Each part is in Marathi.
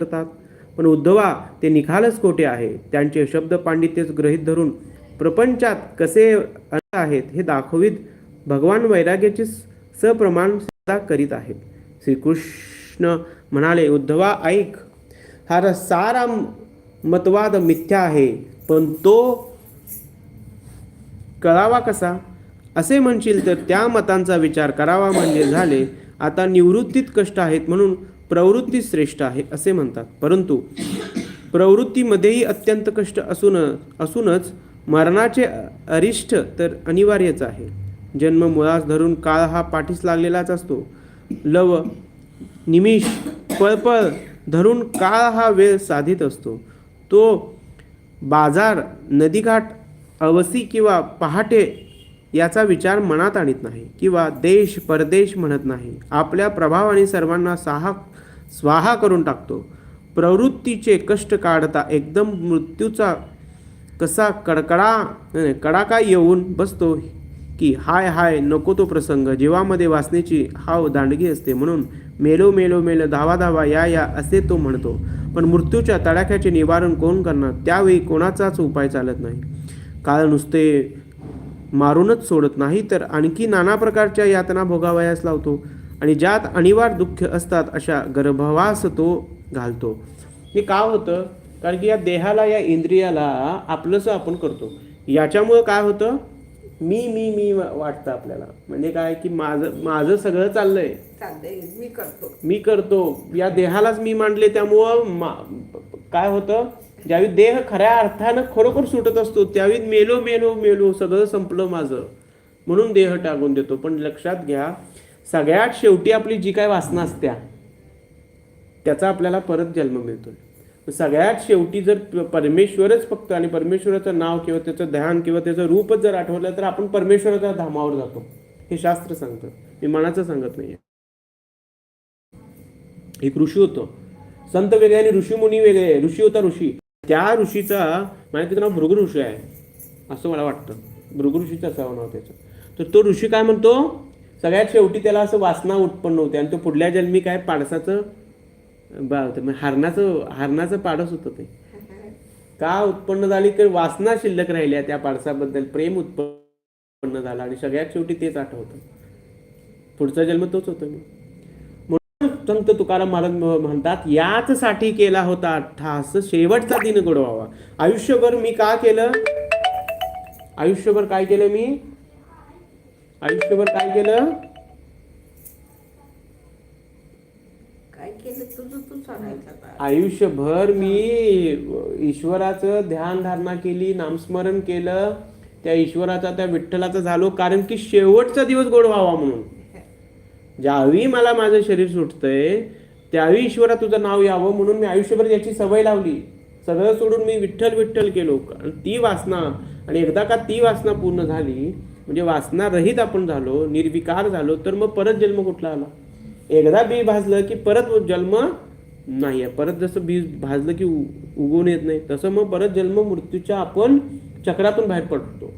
करतात. पण उद्धवा ते निखालच कोठे आहे? त्यांचे शब्द पांडित्यच ग्रहित धरून प्रपंचात कसे अर्थ आहेत हे दाखवित भगवान वैराग्याचे सप्रमाण सुद्धा करीत आहेत. श्रीकृष्ण म्हणाले उद्धवा ऐक. हा सारा मतवाद मिथ्या आहे पण तो कळावा कसा? असे म्हणशील तर त्या मतांचा विचार करावा म्हणजे झाले. आता निवृत्तीत कष्ट आहेत म्हणून प्रवृत्ती श्रेष्ठ आहे असे म्हणतात. परंतु प्रवृत्तीमध्येही अत्यंत कष्ट असून असूनच मरणाचे अरिष्ट तर अनिवार्यच आहे. जन्म मुळास धरून काळ हा पाठीस लागलेलाच असतो. लव निमिष पळपळ धरून काळ हा वेळ साधित असतो. तो बाजार नदीघाट अवसी किंवा पहाटे याचा विचार मनात आणत नाही किंवा देश परदेश म्हणत नाही. आपल्या प्रभावाने सर्वांना सहा स्वाहा करून टाकतो. प्रवृत्तीचे कष्ट काढता एकदम मृत्यूचा कसा कडकडा कडाका येऊन बसतो की हाय हाय नको तो प्रसंग. जीवामध्ये वाचण्याची हाव दांडगी असते म्हणून मेलो मेलो मेलो धावा धावा या या असे तो म्हणतो. पण मृत्यूच्या तडाख्याचे निवारण कोण करणार? त्यावेळी कोणाचाच उपाय चालत नाही. काळ नुसते मारूनच सोडत नाही तर आणखी नाना प्रकारच्या यातना भोगावयास लावतो. आणि ज्यात अनिवार्य दुःख असतात अशा गर्भवास तो घालतो. हे का होतं? कारण की या देहाला या इंद्रियाला आपलंसं आपण करतो. याच्यामुळं काय होतं? मी मी मी वाटतं आपल्याला. म्हणजे काय? की माझं माझं सगळं चाललंय. मी करतो. मी करतो. या देहालाच मी मांडले त्यामुळं काय होतं? ज्यावेळी देह खऱ्या अर्थानं खरोखर सुटत असतो त्यावेळी मेलो मेलो मेलो सगळं संपलं माझं. म्हणून देह टाकून देतो. पण लक्षात घ्या सगळ्यात शेवटी आपली जी काय वासना असत्या त्याचा आपल्याला परत जन्म मिळतो सगळ्यात शेवटी जर परमेश्वरच फक्त आणि परमेश्वराचं नाव किंवा त्याचं ध्यान किंवा त्याचं रूपच जर आठवलं तर आपण परमेश्वराच्या धामावर जातो. हे शास्त्र सांगतं. मी मनाचं सांगत नाही एक ऋषी होतो. संत वेगळे आणि ऋषीमुनी वेगळे. ऋषी होता ऋषी. त्या ऋषीचा माझ्या त्याचं नाव भृगु ऋषी आहे असं मला वाटतं. भृगु ऋषीचं असावं नाव त्याचं. तर तो ऋषी काय म्हणतो? सगळ्यात शेवटी त्याला असं वासना उत्पन्न होते. आणि तो पुढल्या जन्मी काय पाडसाचं बा होतं म्हणजे हरणाचं हरणाचं पाडस होतं ते. का उत्पन्न झाली? तर वासना शिल्लक राहिल्या त्या पाडसाबद्दल. प्रेम उत्पन्न झालं आणि सगळ्यात शेवटी तेच आठवतं. पुढचा जन्म तोच होतो. मी म्हणून संत तुकाराम महाराज म्हणतात याच साठी केला होता ठास शेवटचा दिन गोडवावा आयुष्यभर मी का केलं? आयुष्यभर काय केलं मी? आयुष्यभर काय केलं? काय केलं? तुझं तू सांगायचं आता. आयुष्यभर मी ईश्वराचं ध्यान धारणा केली नामस्मरण केलं. त्या ईश्वराचा त्या विठ्ठलाचा झालो. कारण की शेवटचा दिवस गोड व्हावा म्हणून. ज्यावेळी मला माझं शरीर सुटतंय त्यावेळी ईश्वरा तुझं नाव यावं म्हणून मी आयुष्यभर याची सवय लावली. सगळं सोडून मी विठ्ठल विठ्ठल केलो. आणि ती वासना आणि एकदा का ती वासना पूर्ण झाली म्हणजे वासनारहित आपण झालो निर्विकार झालो तर मग परत जन्म कुठला आला? एकदा बी भाजलं की परत जन्म नाही आहे परत जसं बीज भाजलं की उगवून येत नाही तसं मग परत जन्म मृत्यूच्या आपण चक्रातून बाहेर पडतो.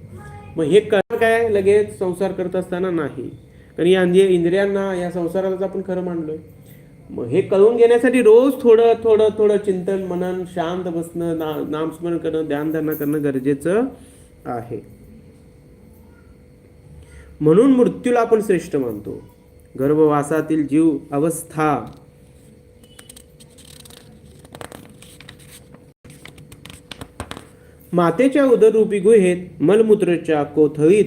मग हे करणं काय लगेच संसार करत असताना नाही. कारण या इंद्रियांना या संसारालाच आपण खरं मांडलोय मग हे कळून घेण्यासाठी रोज थोडं थोडं थोडं चिंतन मनन शांत बसणं ना नामस्मरण करणं ध्यानधारणा करणं गरजेचं आहे. म्हणून मृत्यूला आपण श्रेष्ठ मानतो. गर्भवासातील जीव अवस्था. मातेच्या उदररूपी गुहेत मलमूत्रच्या कोथळीत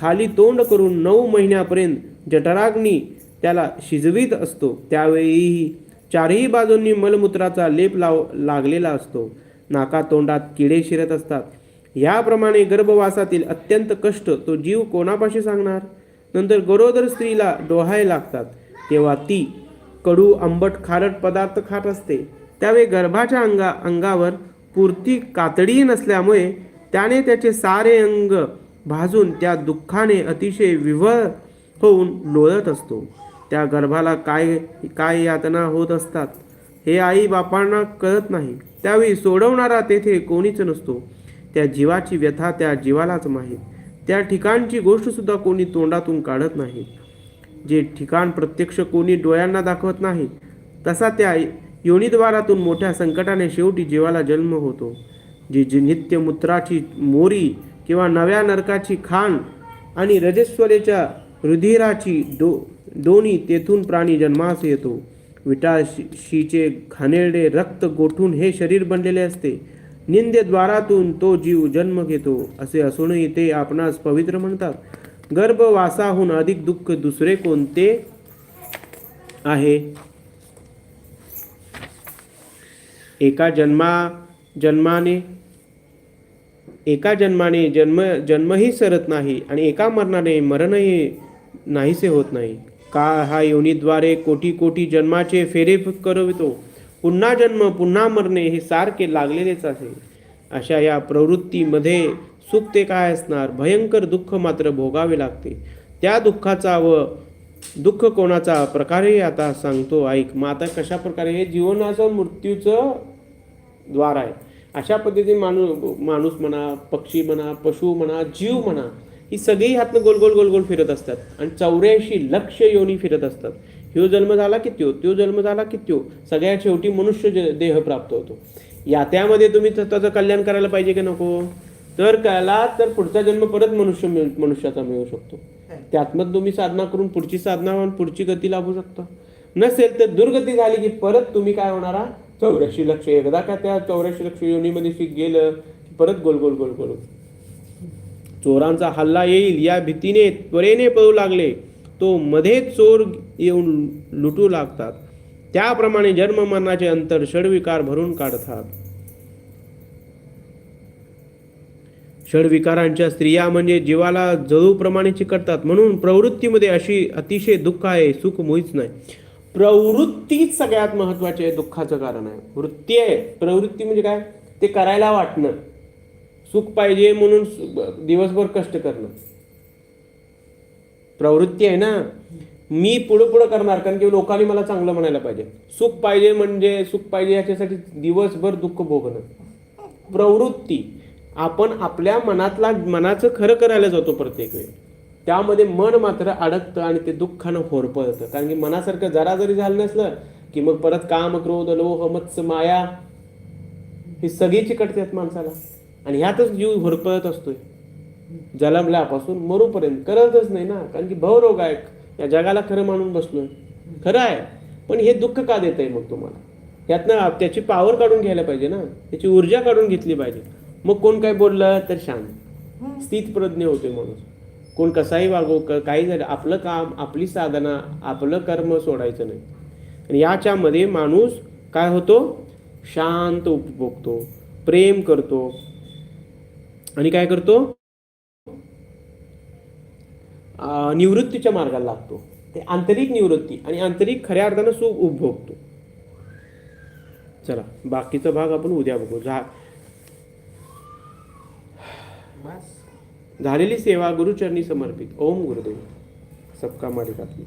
खाली तोंड करून नऊ महिन्यापर्यंत जठराग्नी त्याला शिजवीत असतो. त्यावेळीही चारही बाजूंनी मलमूत्राचा लेप लाव लागलेला असतो. नाका तोंडात किडे शिरत असतात. याप्रमाणे गर्भवासातील अत्यंत कष्ट तो जीव कोणापाशी सांगणार? नंतर गरोदर स्त्रीला डोहाय लागतात. तेव्हा ती कडू आंबट खारट पदार्थ खात असते. त्यावेळी गर्भाच्या अंगा अंगावर पुरती कातडी नसल्यामुळे त्याने त्याचे सारे अंग भाजून त्या दुःखाने अतिशय विवळ होऊन लोळत असतो. त्या गर्भाला काय काय यातना होत असतात हे आई बापांना कळत नाही. त्यावेळी सोडवणारा तेथे कोणीच नसतो. त्या जीवाची व्यथा त्या जीवालाच माहीत. त्या ठिकाणची गोष्टसुद्धा कोणी तोंडातून काढत नाही. जे ठिकाण प्रत्यक्ष कोणी डोळ्यांना दाखवत नाही तसा त्या योनिद्वारातून मोठ्या संकटाने शेवटी जीवाला जन्म होतो. जी जी नित्य मूत्राची मोरी किंवा नव्या नरकाची खाण आणि रजस्वलेच्या रुधिराची डो दोन्ही तेथून प्राणी जन्मास येतो. विटाळ घाणेरडे रक्त गोठून हे शरीर बनलेले असते. निंदेद्वारातून तो जीव जन्म घेतो असे असूनही ते आपणास पवित्र म्हणतात. गर्भवासाहून अधिक दुःख दुसरे कोणते आहे? एका जन्मा जन्माने एका जन्माने जन्म जन्मही सरत नाही आणि एका मरणाने मरणही नाहीसे होत नाही. का हा योनीद्वारे कोटी कोटी जन्माचे फेरे करवितो. पुन्हा जन्म पुन्हा मरणे हे सारखे लागलेलेच असे अशा या प्रवृत्तीमध्ये सुख ते काय असणार? भयंकर दुःख मात्र भोगावे लागते. त्या दुःखाचा व दुःख कोणाचा प्रकारे आता सांगतो ऐक. मग आता कशा प्रकारे हे जीवनाचं मृत्यूचं द्वार आहे. अशा पद्धतीने माणूस माणूस म्हणा पक्षी म्हणा पशु म्हणा जीव म्हणा ही सगळी हातनं गोलगोल गोलगोल गोल गोल फिरत असतात. आणि चौऱ्याऐंशी लक्ष योनी फिरत असतात. ह्यो जन्म झाला की त्यो? त्यो जन्म झाला की त्यो? सगळ्यात शेवटी मनुष्य देह प्राप्त होतो. या त्यामध्ये तुम्ही त्याचं कल्याण करायला पाहिजे की नको? तर कळला तर पुढचा जन्म परत मनुष्य मिळ- मनुष्याचा मिळू शकतो. त्यातनं तुम्ही साधना करून पुढची साधना होऊन पुढची गती लाभू शकता. नसेल तर दुर्गती झाली की परत तुम्ही काय होणारा? चौऱ्याऐंशी लक्ष. एकदा का त्या चौऱ्याऐंशी लक्ष योनीमध्ये शिक गेलं की परत गोल गोल गोल गोल. चोरांचा हल्ला येईल. या भीतीने त्वरेने पळू लागले. तो मध्येच चोर येऊन लुटू लागतात. त्याप्रमाणे जन्म मरणाचे अंतर षडविकार भरून काढतात. षडविकारांच्या स्त्रिया म्हणजे जीवाला जळूप्रमाणे चिकटतात. म्हणून प्रवृत्तीमध्ये अशी अतिशय दुःख आहे सुख मुळीच नाही. प्रवृत्तीच सगळ्यात महत्त्वाचे आहे दुःखाचं कारण आहे. वृत्ती आहे. प्रवृत्ती म्हणजे काय? ते करायला वाटणं. सुख पाहिजे म्हणून दिवसभर कष्ट करणं. प्रवृत्ती आहे ना? मी पुढं पुढं करणार कारण की लोकांनी मला चांगलं म्हणायला पाहिजे. सुख पाहिजे म्हणजे सुख पाहिजे याच्यासाठी दिवसभर दुःख भोगणं. प्रवृत्ती. आपण आपल्या मनातला मनाचं खरं करायला जातो प्रत्येक वेळी. त्यामध्ये मन मात्र अडकतं आणि ते दुःखानं होरपळतं. कारण की मनासारखं जरा जरी झालं नसलं की मग परत काम क्रोध लोह मत्स्य माया ही सगळी चिकटतात माणसाला. आणि ह्यातच जीव होरपळत असतोय. जलमल्यापासून मरूपर्यंत. करतच नाही ना. कारण की भवरोग आहे या जगाला खरं मानून बसलोय खरं आहे. पण हे दुःख का देत आहे मग तुम्हाला? यातनं त्याची पावर काढून घ्यायला पाहिजे ना. त्याची ऊर्जा काढून घेतली पाहिजे. मग कोण काय बोललं तर शांत. स्थितप्रज्ञ होते माणूस. कोण कसाही वागो काही झालं आपलं काम आपली साधना आपलं कर्म सोडायचं नाही. आणि याच्यामध्ये माणूस काय होतो? शांत उपभोगतो. प्रेम करतो. आणि काय करतो? निवृत्तीच्या मार्गाला लागतो. ते आंतरिक निवृत्ती आणि आंतरिक खऱ्या अर्थानं सुख उपभोगतो. चला बाकीचा भाग आपण उद्या बघू. झा बस. झालेली सेवा गुरुचरणी समर्पित. ओम गुरुदेव. सबका मालिकातली